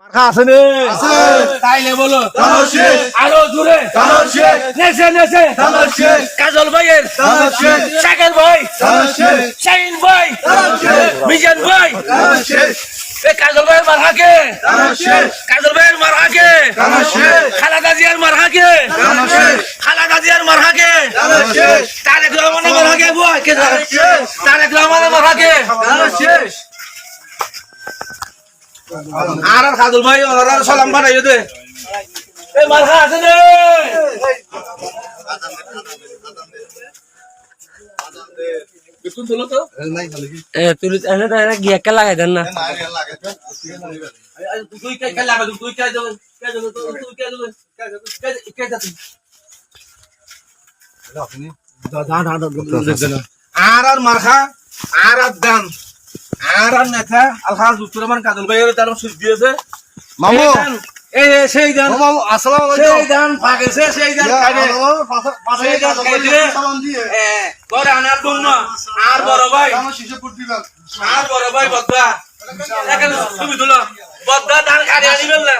মার্কা আছে নে আছে। তাইলে বলো তামার শেষ। আরও জোরে তামার শেষ। কাজল ভাইয়ের। শাকের ভাই। শাহিন ভাই। মিজান ভাই। এ কাজল ভাইয়ের মার্কাকে তামার শেষ। কাজল ভাইয়ের মার্কাকে তামার শেষ। খালাদা জিয়ার মার্কাকে তামার শেষ। খালাদা জিয়ার মার্কাকে তামার শেষ। তারেক রহমানের মার্কাকে বয় কে তারেক রহমানের মার্কাকে তামার শেষ। আর আর কাজল ভাই ওরা সালাম বানাইও দে এই আছে রে লাগাই দেন না। আর আর মার্কা আর আর দান। আর আর নেতা আলহা জুতুরমান কাজল ভাইয়ের তার সুজ দিয়েছে। মামু। এই সেই ও মামু আসসালামু সেই আলাইকুম ফাগেছে সেই দান খাইবে সেই দান খাইবে এ আনার জন্য আর বড় ভাই। আর বড় ভাই বদ্দা এখানে ছবি তুলো বদ্দা দান খাড়ি আনিবেন